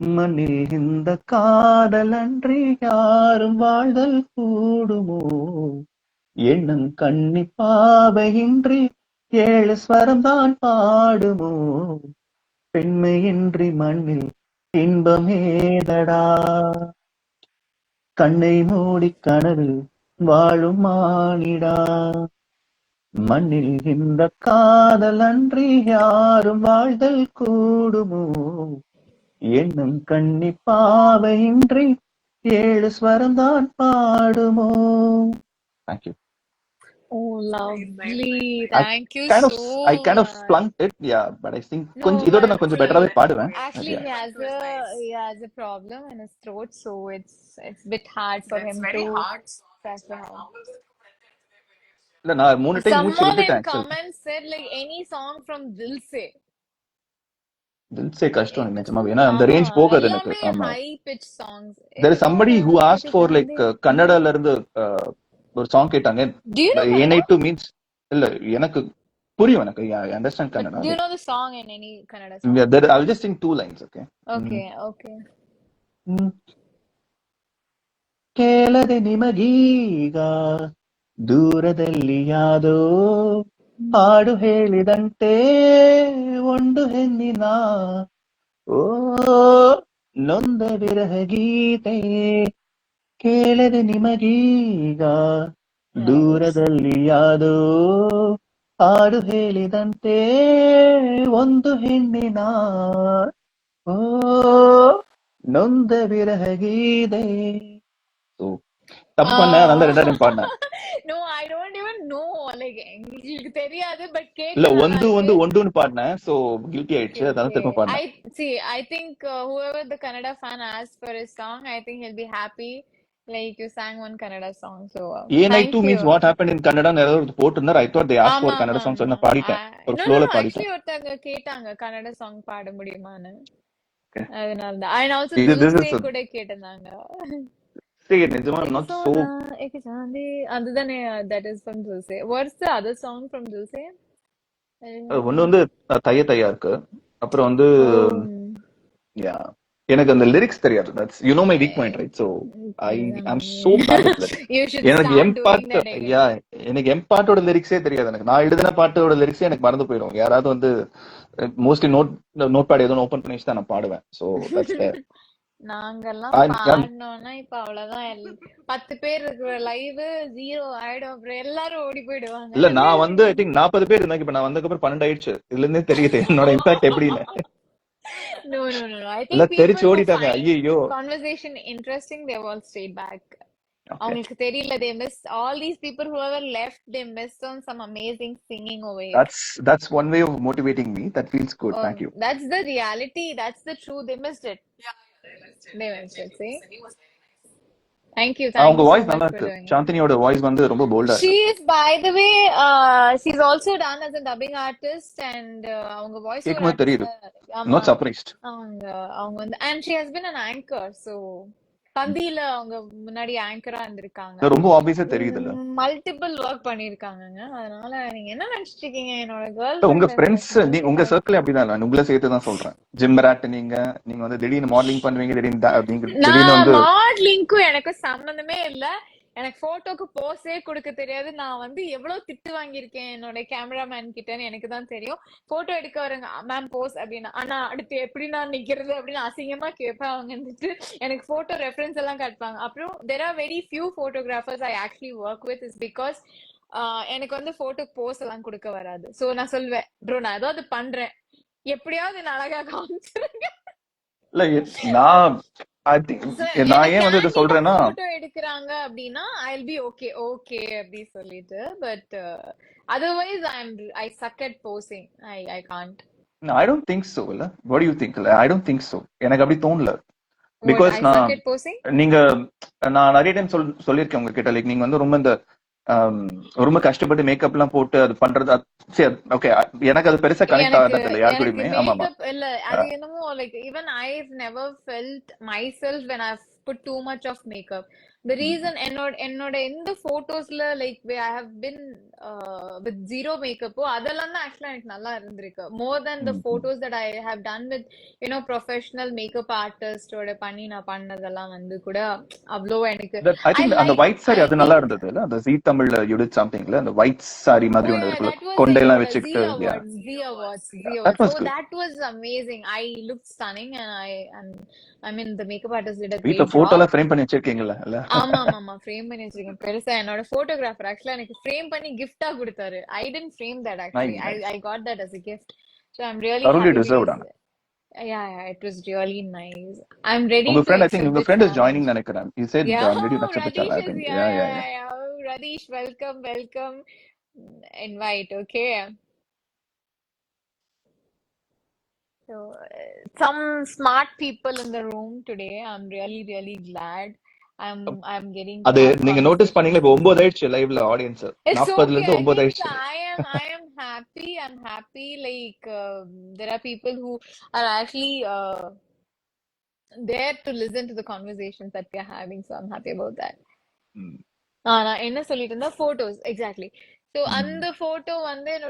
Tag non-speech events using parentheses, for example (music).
மண்ணில் இந்த காதல் அன்றி யாரும் வாழ்தல் கூடுமோ? எண்ணம் கண்ணி பாவையின்றி ஏழு ஸ்வரம் தான் பாடுமோ? பெண்மையின்றி மண்ணில் இன்பமேதடா கண்ணை மூடி கனவில் வாழும் மானிடா? மண்ணில் இந்த காதல் அன்றி யாரும் வாழ்தல் கூடுமோ? எண்ணம் கண்ணி பாவையின்றி ஏழு ஸ்வரம் தான் பாடுமோ thank you Oh, lovely. I Thank you kind of so I kind of much. flunked it yeah but I think No, கொஞ்சம் இதோட but நான் கொஞ்சம் see, பெட்டராவே பாடுவேன் But actually yeah. he has a he has a problem in his throat, so it's it's a bit hard for That's him very to hard to it out. இல்ல நான் மூணு time மூச்சு Someone in விட்டுட்டேன் actually comments said like any song from Dilse. Dilse கஷ்டம் எனக்கு நிஜமாவே ஏன்னா அந்த ரேஞ்ச் ஆமா போகாது எனக்கு எல்லாமே ஆமா high pitch songs. there is somebody who எதுவும் asked for like எதுக்கு uh, கன்னடால இருந்து uh, ஒரு சாங் கேட்டாங்க Do you know ஏனை Kannada? டு மீன்ஸ் இல்ல எனக்கு புரியும் எனக்கு I understand But Kannada do you like know the song in any Kannada song? yeah, there, I'll just sing two lines okay Okay, okay. Hmm. ಕೇಳದೆ ನಿಮಗೀಗ ದೂರದಲ್ಲಿ ಯಾದೋ ಹಾಡು ಹೇಳಿದಂತೆ ಒಂದು ಹೆಣ್ಣಿನ ಓ ನೊಂದ ವಿರಹ ಗೀತೆ ಕೇಳದೆ ನಿಮಗೀಗ ದೂರದಲ್ಲಿ ಯಾದೋ ಹಾಡು ಹೇಳಿದಂತೆ ಒಂದು ಹೆಣ್ಣಿನ ಓ ನೊಂದ ವಿರಹ ಗೀತೆ. ತಪ್ಪನ್ನ ನಂದ ನೋ ಐ Know. Like எங்களுக்கு தெரியாது பட் இல்ல நல்லா ஒன்று இருக்கு. வந்து ஒன்றுன்னு பாடினேன் சோ கில்ட்டி ஆயிடுச்சு Okay. திரும்ப பாடினேன் I see. I think uh, whoever the Kannada fan asked for his song, I think he'll be happy. Like you sang one Kannada song, so ஏன் I too. Means what happen in Kannada நிறைய ஒரு போட்டிருந்தார் I thought they ask for Kannada ஆமா song ஆமா நான் பாடிட்டேன் ஒரு no no ஃப்ளோல நோ பாடிட்டேன் ஒருத்தங்க கேட்டாங்க கன்னட சாங் பாட முடியுமான்னு. அதனால தான் அண்ட் ஆல்சோ கூட கேட்டிருந்தாங்க say Nijima, I'm not so. Other than uh, that is from Dulce. What's the other song from Dulce? ஒன்னு வந்து தைய தையா இருக்கு. அப்புறம் வந்து யா எனக்கு அந்த லிரிக்ஸ் தெரியாது. That's you know my weak point right so I I'm so எனக்கு எம் பாட்டு யா எனக்கு எம் பாட்டோட லிரிக்ஸே தெரியாது. எனக்கு நான் எழுதின பாட்டோட லிரிக்ஸே எனக்கு மறந்து போயிடும் யாராவது வந்து மோஸ்ட்லி நோட் நோட் பேட் எதுவும் ஓபன் பண்ணி தான் நான் பாடுவேன். சோ தட்ஸ் (laughs) நாங்கெல்லாம் பாடினோம்னா இப்ப அவ்வளவுதான். பத்து பேர் இருக்கிற லைவ் ஜீரோ ஆயிடும். அப்புறம் எல்லாரும் ஓடி போயிடுவாங்க. இல்ல நான் வந்து ஐ திங்க் நாற்பது பேர் இருந்தாங்க. இப்ப நான் வந்ததுக்கு பன்னெண்டு ஆயிடுச்சு இதுல இருந்தே தெரியுது. என்னோட இம்பாக்ட் எல்லாம் people தெரிச்சு ஓடிட்டாங்க. ஐயோ back. ஓகே அவங்களுக்கு தெரியல whoever left they missed on some amazing singing over here. That's that's one way of motivating me that feels good thank you that's the reality. That's the truth. They missed thank அவங்க voice நல்லா இருக்கு சாந்தினியோட voice வந்து ரொம்ப போல்டா She இருக்கு is, by the way, uh, she's also done as a dubbing artist and uh, அவங்க voice over கேட்கும்போது தெரியுது அவங்க அவங்க வந்து and she has been an anchor so தந்தியில அவங்க முன்னாடி ஆங்கரா இருந்திருக்காங்க. ரொம்ப ஆப்வியஸா தெரியுதுல்ல. மல்டிபிள் ஒர்க் பண்ணிருக்காங்க அதனால நீங்க என்ன நினைச்சிட்டு இருக்கீங்க என்னோட கேர்ள் இல்ல, உங்க ஃப்ரெண்ட் ஃப்ரெண்ட்ஸ் உங்க சர்க்கிள் அப்படிதான். இல்ல உங்களை சேர்த்து தான் சொல்றேன். ஜிம் ராட் நீங்க நீங்க வந்து திடீர்னு மாடலிங் பண்ணுவீங்க திடீர்னு நீங்க திடீர்னு நான் வந்து மாடலிங்க்கும் எனக்கு சம்மந்தமே இல்ல. எனக்கு போட்டோக்கு போஸே கொடுக்க தெரியாது. நான் வந்து எவ்வளவு திட்டு வாங்கியிருக்கேன் என்னோட கேமராமேன் கிட்டன்னு எனக்கு தான் தெரியும். போட்டோ எடுக்க வரங்க மேம் போஸ் அப்படின்னா. ஆனா அடுத்து எப்படி நான் நிக்கிறது அப்படின்னு அசிங்கமா கேட்பேன் அவங்க வந்துட்டு. எனக்கு போட்டோ ரெஃபரன்ஸ் எல்லாம் காட்டுவாங்க. அப்புறம் there are very few photographers I actually work with is because எனக்கு வந்து போட்டோ போஸ் எல்லாம் கொடுக்க வராது. சோ நான் சொல்வேன் ப்ரோ நான் ஏதோ அது பண்றேன். எப்படியாவது நான் அழகா காமிச்சிருங்க. இல்ல நான் நான் ஏன் வந்து இதை candid-ஆ சொல்றேன்னா photo எடுக்குறாங்க அப்படி சொல்லிட்டு. But otherwise I am I suck at posing I I can't I don't think so இல்ல? வாட் யூ திங்க் இல்ல? ஐ டோன்ட் திங்க் சோ எனக்கு அப்படி தோணல. பிகாஸ் நான் நீங்க நான் நிறைய டைம் சொல் சொல்லியிருக்கேன் உங்ககிட்ட. லைக் நீங்க வந்து ரொம்ப இந்த ரொம்ப கஷ்டப்பட்டு மேக்கப் எல்லாம் போட்டு அது பண்றது சரி ஓகே எனக்கு அது பெருசா கனெக்ட் ஆகாது இல்ல யாரு கூடயுமே. ஆமா இல்ல அது என்னமோ like even I never felt my self when I put too much of makeup the reason என்னோட என்னோட எந்த போட்டோஸ்ல like I have been with zero makeup அதெல்லாம் தான் ஆக்சுவலா எனக்கு நல்லா இருந்திருக்கு. More then the. Photos that I have done with you know professional makeup ஆர்டிஸ்டோட பண்ணி நான் பண்ணதெல்லாம் வந்து கூட அவ்வளோ எனக்கு ஐ ஐ திங்க் அந்த லைக் ஒயிட் சாரி ஐ அது நல்லா இருந்தது இல்ல? அந்த ஜீ தமிழ்ல யூடிட் சம்திங்ல அந்த ஒயிட் சாரி Oh மாதிரி ஒண்ணு yeah, இருக்குல்ல So good. that was amazing. I looked stunning, and I and I mean the makeup artist did a great photo job. எல்லாம் ஃப்ரேம் பண்ணி வச்சிருக்கீங்கல்ல இல்ல ஆமா ஆமா ஃப்ரேம் பண்ணி வச்சிருக்கேன் பெருசா என்னோட போட்டோகிராஃபர் ஆக்சுவலா எனக்கு ஃப்ரேம் பண்ணி கிஃப்டா கொடுத்தாரு I tend frame that actually I I got that as a gift so i'm really thoroughly deserved ஆனா yeah, yeah it was really nice i'm ready உங்க ஐ திங்க் accept உங்க இஸ் challenge ஜாயினிங் நினைக்கிறேன் you said yeah uh, ready to accept i is think yeah yeah yeah yeah oh, radish welcome welcome invite okay So, uh, some smart people in the room today. I'm really, really glad. I'm I'm getting to அது have நீங்க notice conversations பண்ணீங்களா இப்ப with ஒன்பது you. ஆயிடுச்சு லைவ்ல audience It's நாற்பதுல okay. இருந்து I ஒன்பது think ஆயிடுச்சு I am I am happy. I'm happy. Like um, there are people who are actually uh, there to listen to the conversations that we are having. So I'm happy about that. ம். ஆ, நான் என்ன சொல்லிட்டு இருந்தேன் photos exactly. So ம். அந்த photo வந்து என்னோட